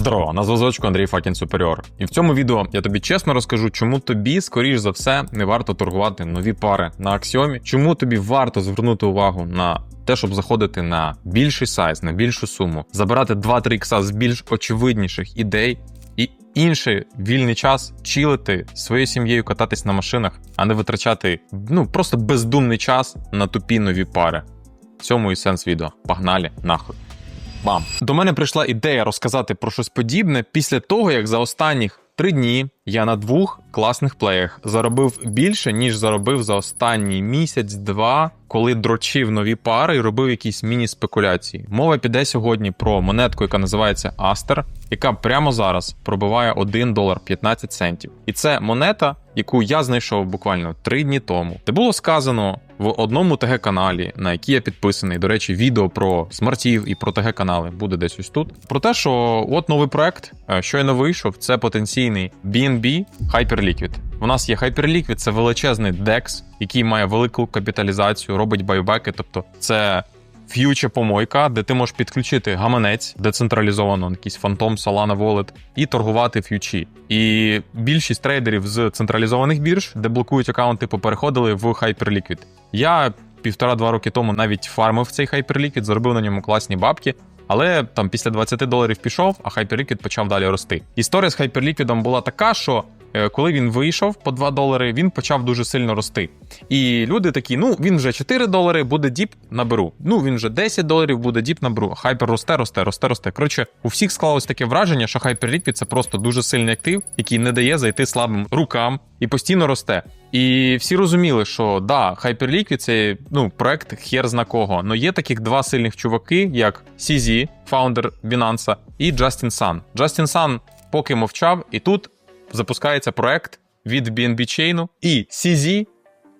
Здорово, на зв'язочку Андрій Факін Суперіор. І в цьому відео я тобі чесно розкажу, чому тобі, скоріш за все, не варто торгувати нові пари на аксіомі, чому тобі варто звернути увагу на те, щоб заходити на більший сайз, на більшу суму, забирати 2-3 ікса з більш очевидніших ідей. І інший вільний час чилити своєю сім'єю кататись на машинах, а не витрачати ну просто бездумний час на тупі нові пари. В цьому і сенс відео. Погнали нахуй. Бам! До мене прийшла ідея розказати про щось подібне після того, як за останніх три дні я на двох класних плеях заробив більше, ніж заробив за останній місяць-два, коли дрочив нові пари і робив якісь міні-спекуляції. Мова піде сьогодні про монетку, яка називається Aster, яка прямо зараз пробиває 1 долар 15 центів. І це монета, яку я знайшов буквально три дні тому, де було сказано в одному ТГ-каналі, на який я підписаний. До речі, відео про смартів і про ТГ-канали буде десь ось тут. Про те, що от новий проект, е, щойно вийшов, це потенційний BNB Hyperliquid. У нас є Hyperliquid, це величезний DEX, який має велику капіталізацію, робить байбеки, тобто це. Ф'юче помойка, де ти можеш підключити гаманець децентралізовано, якийсь Phantom, Solana Wallet, і торгувати ф'ючі. І більшість трейдерів з централізованих бірж, де блокують аккаунти, попереходили в Hyperliquid. Я півтора-два роки тому навіть фармив цей Hyperliquid, заробив на ньому класні бабки. Але там після 20 доларів пішов, а Hyperliquid почав далі рости. Історія з Hyperliquid була така, що коли він вийшов по 2 долари, він почав дуже сильно рости. І люди такі: ну він вже 4 долари, буде діп, наберу. Ну він вже 10 доларів, буде діп, наберу. Хайпер росте, росте, росте, росте. Коротше, у всіх склалось таке враження, що Hyperliquid – це просто дуже сильний актив, який не дає зайти слабим рукам і постійно росте. І всі розуміли, що да, Hyperliquid – це ну проект хер зна кого. Але є таких два сильних чуваки, як CZ, фаундер Binance, і Justin Sun. Justin Sun поки мовчав, і тут запускається проект від BNB Chain, і CZ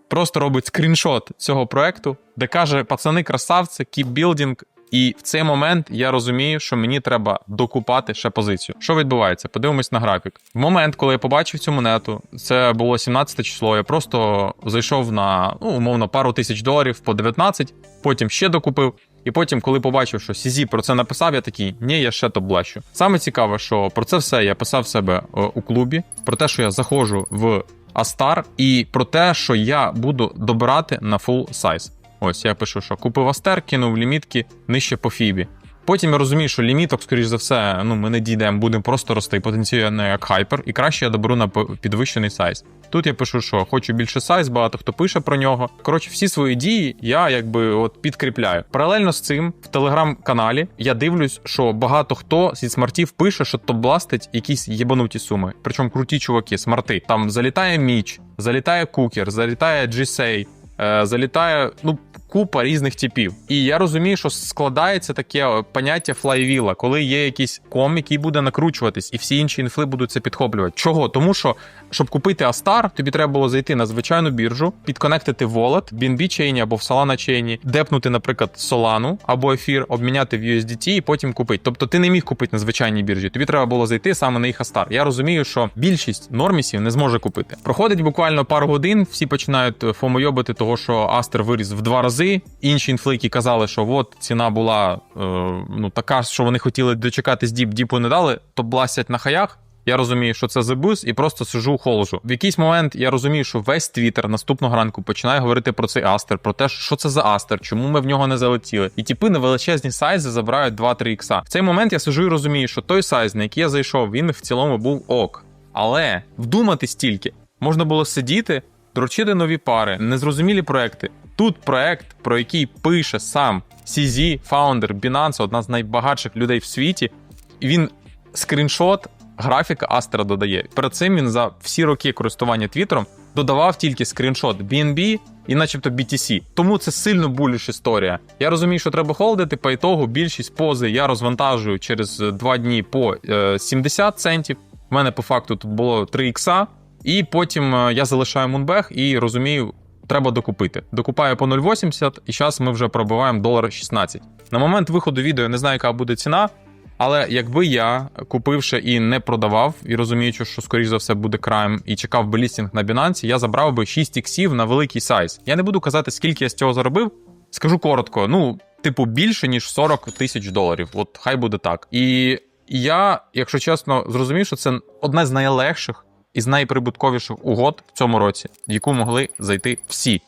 просто робить скріншот цього проекту, де каже: пацани, красавці, building. І в цей момент я розумію, що мені треба докупати ще позицію. Що відбувається? Подивимось на графік. В момент, коли я побачив цю монету, це було 17 число. Я просто зайшов на ну, умовно пару тисяч доларів по 19, потім ще докупив. І потім, коли побачив, що Сізі про це написав, я такий, ні, я ще то блащу. Саме цікаве, що про це все я писав себе е, у клубі, про те, що я заходжу в Астар, і про те, що я буду добирати на full сайз. Ось я пишу, що купив Астер, кинув лімітки нижче по Фібі. Потім я розумію, що ліміток, скоріш за все, ну ми не дійдемо, будемо просто рости потенційно як хайпер, і краще я доберу на підвищений сайз. Тут я пишу, що хочу більше сайз, багато хто пише про нього. Коротше, всі свої дії я якби от підкріпляю. Паралельно з цим в телеграм-каналі я дивлюсь, що багато хто зі смартів пише, що топ-бластить якісь єбануті суми. Причому круті чуваки, смарти. Там залітає міч, залітає кукер, залітає G-Say, е, залітає ну купа різних типів. І я розумію, що складається таке поняття флайвіла, коли є якийсь ком, який буде накручуватись, і всі інші інфли будуть це підхоплювати. Чого? Тому що, щоб купити Астар, тобі треба було зайти на звичайну біржу, підконектити wallet, BNB чейні або в Solana чейні, депнути, наприклад, Solana або ефір, обміняти в USDT і потім купити. Тобто ти не міг купити на звичайній біржі. Тобі треба було зайти саме на їх Астар. Я розумію, що більшість нормісів не зможе купити. Проходить буквально пару годин, всі починають фомойобити того, що Астер виріс в два рази рази. Інші інфлики казали, що от ціна була е, ну така, що вони хотіли дочекатись діп, діпу не дали, то бластять на хаях. Я розумію, що це забуз, і просто сижу холжу. В якийсь момент я розумію, що весь твіттер наступного ранку починає говорити про цей астер, про те, що це за астер, чому ми в нього не залетіли. І типи на величезні сайзи забирають 2-3 ікса. В цей момент я сижу і розумію, що той сайз, на який я зайшов, він в цілому був ок. Але вдумати стільки можна було сидіти, дрочити нові пари, незрозумілі проекти. Тут проект, про який пише сам CZ, фаундер Binance, одна з найбагатших людей в світі. Він скріншот графіка Астера додає. Перед цим він за всі роки користування Твіттером додавав тільки скріншот BNB і, начебто, BTC. Тому це сильно буліш історія. Я розумію, що треба холдити, по ітогу більшість пози я розвантажую через два дні по 70 е, центів. У мене по факту тут було 3 ікса. І потім е, я залишаю Мунбег і розумію, треба докупити. Докупаю по 0,80 і зараз ми вже пробиваємо долар 16. На момент виходу відео я не знаю, яка буде ціна. Але якби я купивши і не продавав, і розуміючи, що скоріш за все буде краєм, і чекав би лістінг на Binance, я забрав би 6 іксів на великий сайз. Я не буду казати, скільки я з цього заробив. Скажу коротко: ну, типу, більше ніж 40 тисяч доларів. От хай буде так. І я, якщо чесно, зрозумів, що це одна з найлегших і з найприбутковіших угод в цьому році, в яку могли зайти всі.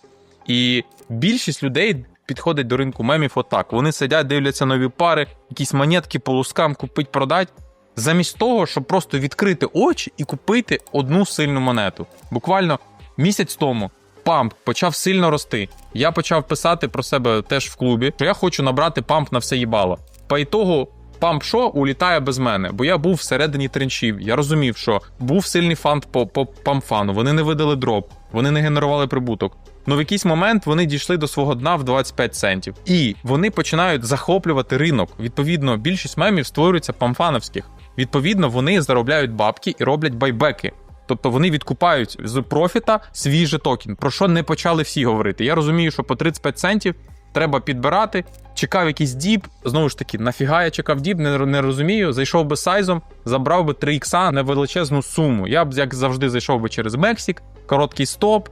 І більшість людей підходить до ринку мемів отак. Вони сидять, дивляться нові пари, якісь монетки по лускам купить, продать. Замість того, щоб просто відкрити очі і купити одну сильну монету. Буквально місяць тому памп почав сильно рости. Я почав писати про себе теж в клубі, що я хочу набрати памп на все їбало. По ітогу памп шо улітає без мене, бо я був всередині тренчів. Я розумів, що був сильний фант по, по памфану. Вони не видали дроп, вони не генерували прибуток. Ну в якийсь момент вони дійшли до свого дна в 25 центів, і вони починають захоплювати ринок. Відповідно, більшість мемів створюється памфановських. Відповідно, вони заробляють бабки і роблять байбеки. Тобто вони відкупають з профіта свій же токен, про що не почали всі говорити. Я розумію, що по 35 центів треба підбирати. Чекав якийсь діп. Знову ж таки, нафіга я чекав діп, не, не розумію. Зайшов би сайзом, забрав би 3 ікса на величезну суму. Я б, як завжди, зайшов би через Мексик, короткий стоп.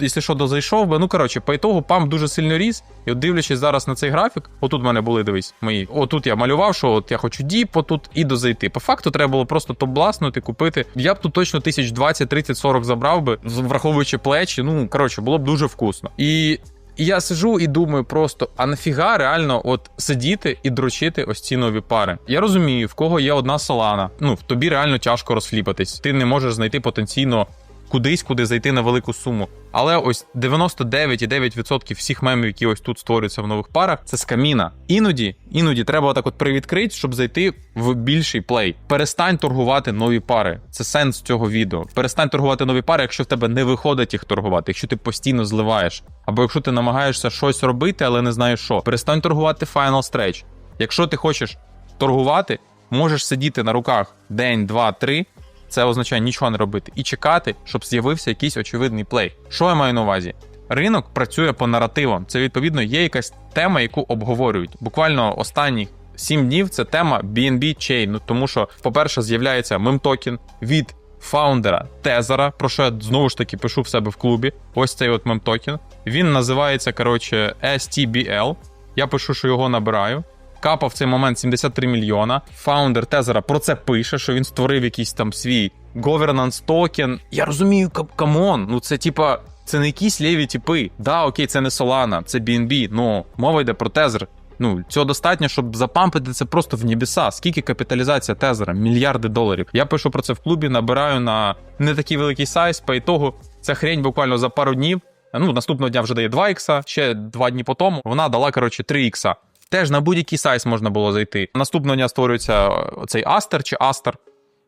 Якщо що, дозайшов би. Ну коротше, по ітогу памп дуже сильно ріс. І от дивлячись зараз на цей графік, отут в мене були, дивись, мої. Отут я малював, що от я хочу діп, отут і дозайти. По факту треба було просто топ-бласнути, купити. Я б тут точно тисяч 20, 30, 40 забрав би, враховуючи плечі. Ну коротше, було б дуже вкусно. І. І я сижу і думаю просто: а нафіга реально от сидіти і дрочити ось ці нові пари? Я розумію, в кого є одна солана. Ну тобі реально тяжко розфліпатись. Ти не можеш знайти потенційно кудись, куди зайти на велику суму. Але ось 99,9% всіх мемів, які ось тут створюються в нових парах, це з каміна. Іноді, іноді треба отак от привідкрити, щоб зайти в більший плей. Перестань торгувати нові пари. Це сенс цього відео. Перестань торгувати нові пари, якщо в тебе не виходить їх торгувати, якщо ти постійно зливаєш. Або якщо ти намагаєшся щось робити, але не знаєш що. Перестань торгувати Final Stretch. Якщо ти хочеш торгувати, можеш сидіти на руках день, два, три. Це означає нічого не робити і чекати, щоб з'явився якийсь очевидний плей. Що я маю на увазі? Ринок працює по наративам. Це відповідно є якась тема, яку обговорюють. Буквально останні 7 днів це тема BNB Chain. Ну тому що, по-перше, з'являється мемтокен від фаундера Тезера, про що я знову ж таки пишу в себе в клубі. Ось цей от мемтокен. Він називається коротше STBL. Я пишу, що його набираю. Капа в цей момент 73 мільйона. Фаундер Тезера про це пише, що він створив якийсь там свій governance токен. Я розумію, камон, ну це типа. Це не якісь ліві типи. Да, окей, це не Solana, це BNB, ну мова йде про тезер. Ну, цього достатньо, щоб запампити це просто в небеса. Скільки капіталізація тезера? Мільярди доларів. Я пишу про це в клубі, набираю на не такий великий сайз, по ітогу ця хрень буквально за пару днів. Ну, наступного дня вже дає 2 ікса, ще 2 дні по тому. Вона дала, коротше, 3 ікса. Теж на будь-який сайт можна було зайти. Наступного дня створюється цей Астер чи Астер.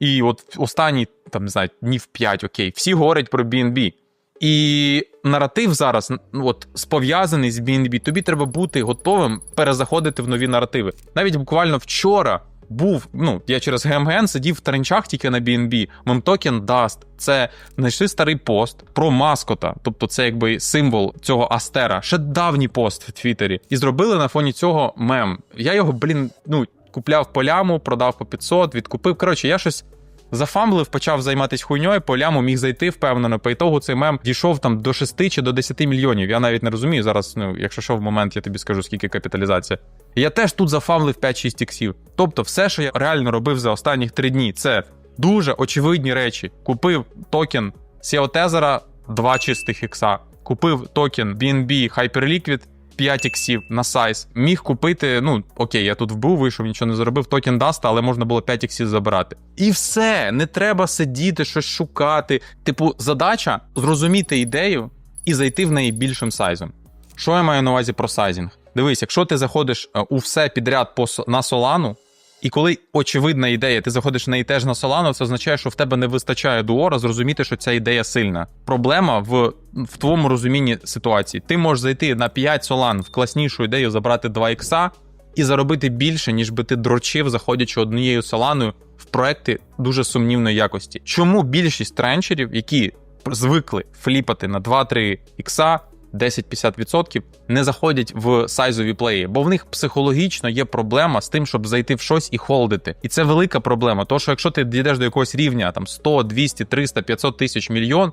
І от останні, там не знаю, днів 5, окей, всі говорять про BNB. І наратив зараз от пов'язаний з BNB. Тобі треба бути готовим перезаходити в нові наративи. Навіть буквально вчора був. Ну, я через ГМГН сидів в тренчах тільки на BNB. Мемтокен Даст. Це знайшли старий пост про маскота, тобто це якби символ цього Астера. Ще давній пост в Твіттері. І зробили на фоні цього мем. Я його, блін, ну. Купляв поляму, продав по 500, відкупив. Коротше, я щось зафамблив, почав займатися хуйньою, по ляму міг зайти впевнено. По ітогу цей мем дійшов там до 6 чи до 10 мільйонів. Я навіть не розумію. Зараз, ну, якщо що в момент, я тобі скажу, скільки капіталізація. Я теж тут зафамлив 5-6 іксів. Тобто, все, що я реально робив за останні 3 дні, це дуже очевидні речі. Купив токен SEO Тезера, 2 чистих ікса. Купив токен BNB Hyperliquid, 5 іксів на сайз. Міг купити, ну окей, я тут вбув, вийшов, нічого не заробив, токен даста, але можна було 5 іксів забирати. І все, не треба сидіти, щось шукати. Типу, задача зрозуміти ідею і зайти в неї більшим сайзом. Що я маю на увазі про сайзінг? Дивись, якщо ти заходиш у все підряд по на солану, і коли очевидна ідея, ти заходиш в неї теж на Solano, це означає, що в тебе не вистачає дуора зрозуміти, що ця ідея сильна. Проблема в в твоєму розумінні ситуації. Ти можеш зайти на 5 Solana в класнішу ідею, забрати 2 ікса і заробити більше, ніж би ти дрочив, заходячи однією соланою в проекти дуже сумнівної якості. Чому більшість тренчерів, які звикли фліпати на 2-3 ікса, 10-50% не заходять в сайзові плеї, бо в них психологічно є проблема з тим, щоб зайти в щось і холдити. І це велика проблема. Тому що якщо ти дійдеш до якогось рівня там 100, 200, 300, 500 тисяч мільйон,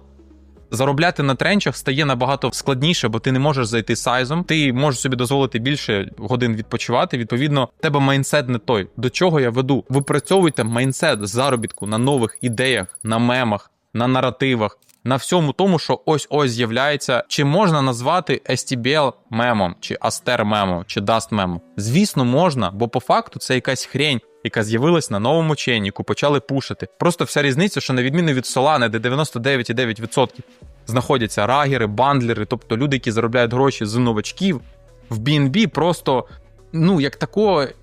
Заробляти на тренчах стає набагато складніше, бо ти не можеш зайти сайзом. Ти можеш собі дозволити більше годин відпочивати. Відповідно, тебе майнсет не той. До чого я веду? Випрацьовуйте майнсет заробітку на нових ідеях, на мемах, на наративах. На всьому тому, що ось ось з'являється, чи можна назвати STBL мемом, чи Aster мемом, чи Dust мемом? Звісно, можна, бо по факту це якась хрень, яка з'явилась на новому чейніку, почали пушити. Просто вся різниця, що на відміну від Solana, де 99,9% знаходяться рагери, бандлери, тобто люди, які заробляють гроші з новачків, в BNB просто ну як такої е,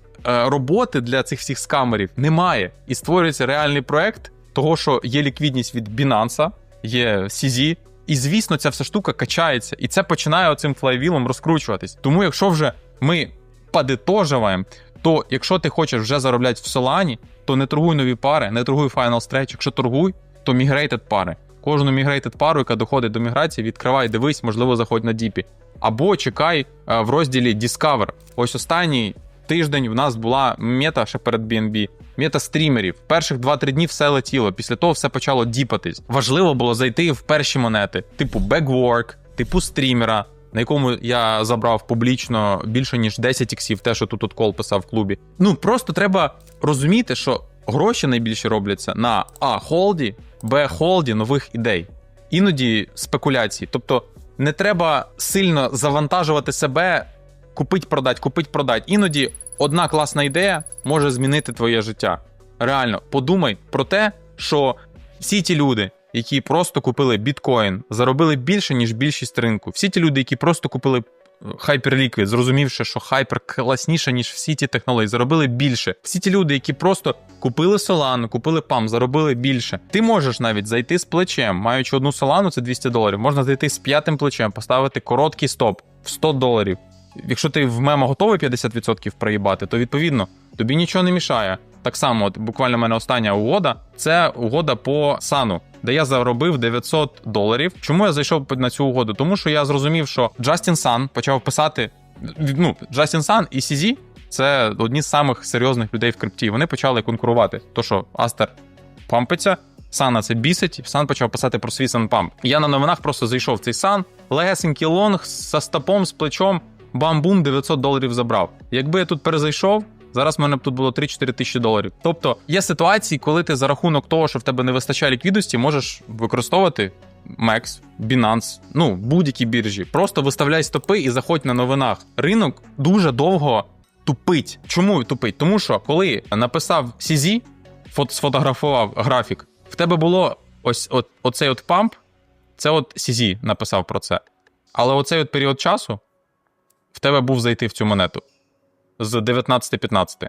роботи для цих всіх скамерів немає. І створюється реальний проект, того, що є ліквідність від Binance, є CZ, і звісно, ця вся штука качається, і це починає оцим флайвілом розкручуватись. Тому, якщо вже ми подитожуємо, то якщо ти хочеш вже заробляти в Solana, то не торгуй нові пари, не торгуй Final Stretch. Якщо торгуй, то мігрейтед пари. Кожну мігрейтед пару, яка доходить до міграції, відкривай, дивись, можливо, заходь на діпі. Або чекай е, в розділі Discover. Ось останній тиждень в нас була мета ще перед BNB. Мета стрімерів. Перших 2-3 дні все летіло. Після того все почало діпатись. Важливо було зайти в перші монети, типу Backwork, типу стрімера, на якому я забрав публічно більше ніж 10 іксів, те, що тут от кол писав в клубі. Ну просто треба розуміти, що гроші найбільше робляться на А холді, Б холді нових ідей, іноді спекуляції. Тобто не треба сильно завантажувати себе, купить, продать, купить, продать. Іноді одна класна ідея може змінити твоє життя. Реально, подумай про те, що всі ті люди, які просто купили біткоін, заробили більше, ніж більшість ринку. Всі ті люди, які просто купили Hyperliquid, зрозумівши, що Hyper класніше, ніж всі ті технології, заробили більше. Всі ті люди, які просто купили Solana, купили PAM, заробили більше. Ти можеш навіть зайти з плечем, маючи одну Solana, це 200 доларів. Можна зайти з п'ятим плечем, поставити короткий стоп в 100 доларів. Якщо ти в мемо готовий 50% проїбати, то відповідно тобі нічого не мішає. Так само, от буквально в мене остання угода це угода по сану, де я заробив 900 доларів. Чому я зайшов на цю угоду? Тому що я зрозумів, що Джастін Сан почав писати. Ну, Джастін Сан і CZ – це одні з самих серйозних людей в крипті. Вони почали конкурувати. То, що Астер пампиться, Сана це бісить, Сан почав писати про свій санпамп. Я на новинах просто зайшов в цей сан, легесенький лонг з стопом, з плечом, бам-бум, 900 доларів забрав. Якби я тут перезайшов, Зараз в мене б тут було 3-4 тисячі доларів. Тобто є ситуації, коли ти за рахунок того, що в тебе не вистачає ліквідності, можеш використовувати MEX, Binance, ну будь-які біржі. Просто виставляй стопи і заходь на новинах. Ринок дуже довго тупить. Чому тупить? Тому що коли написав CZ, фот, сфотографував графік, в тебе було ось от, оцей от памп, це от CZ написав про це. Але оцей от період часу в тебе був зайти в цю монету з 19.15.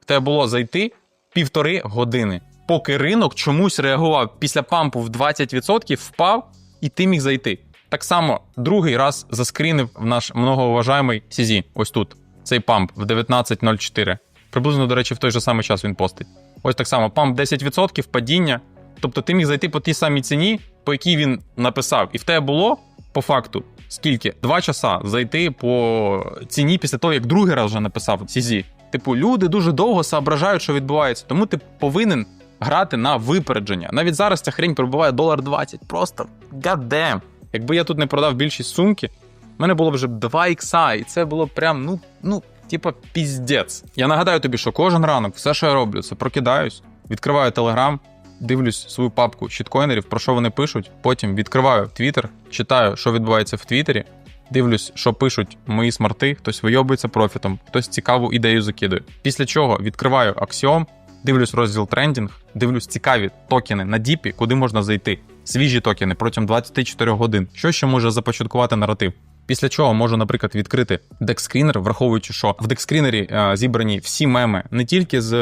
В тебе було зайти півтори години, поки ринок чомусь реагував після пампу в 20%, впав, і ти міг зайти. Так само другий раз заскрінив в наш многоуважаємий CZ, ось тут, цей памп в 19.04. Приблизно, до речі, в той же самий час він постить. Ось так само, памп 10%, падіння. Тобто ти міг зайти по тій самій ціні, по якій він написав. І в тебе було по факту скільки? Два часа зайти по ціні після того, як другий раз вже написав CZ. Типу, люди дуже довго соображають, що відбувається, тому ти повинен грати на випередження. Навіть зараз ця хрень перебуває долар 20. Просто гаддем. Якби я тут не продав більшість сумки, в мене було б вже 2 ікса, і це було прям, ну, ну, типа, піздець. Я нагадаю тобі, що кожен ранок все, що я роблю, це прокидаюсь, відкриваю телеграм, дивлюсь свою папку щиткоїнерів, про що вони пишуть. Потім відкриваю Твіттер, читаю, що відбувається в Твіттері, дивлюсь, що пишуть мої смарти, хтось вийобується профітом, хтось цікаву ідею закидує. Після чого відкриваю Axiom, дивлюсь розділ трендінг, дивлюсь цікаві токени на діпі, куди можна зайти. Свіжі токени протягом 24 годин. Що ще може започаткувати наратив? Після чого можу, наприклад, відкрити декскрінер, враховуючи, що в декскрінері зібрані всі меми не тільки з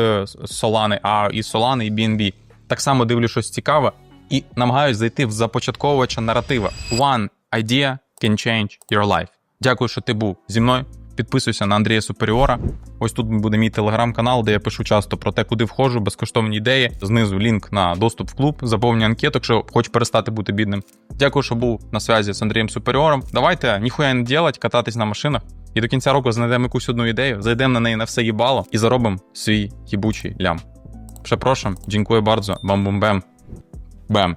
Solana, а і Solana, і BNB так само дивлю щось цікаве і намагаюсь зайти в започатковувача наратива. One idea can change your life. Дякую, що ти був зі мною. Підписуйся на Андрія Суперіора. Ось тут буде мій телеграм-канал, де я пишу часто про те, куди входжу, безкоштовні ідеї. Знизу лінк на доступ в клуб, заповнюй анкету, якщо хочеш перестати бути бідним. Дякую, що був на зв'язі з Андрієм Суперіором. Давайте ніхуя не ділать, кататись на машинах. І до кінця року знайдемо якусь одну ідею, зайдемо на неї на все їбало і заробимо свій їбучий лям. Przepraszam, dziękuję bardzo. Bam, bam, bam. Bam.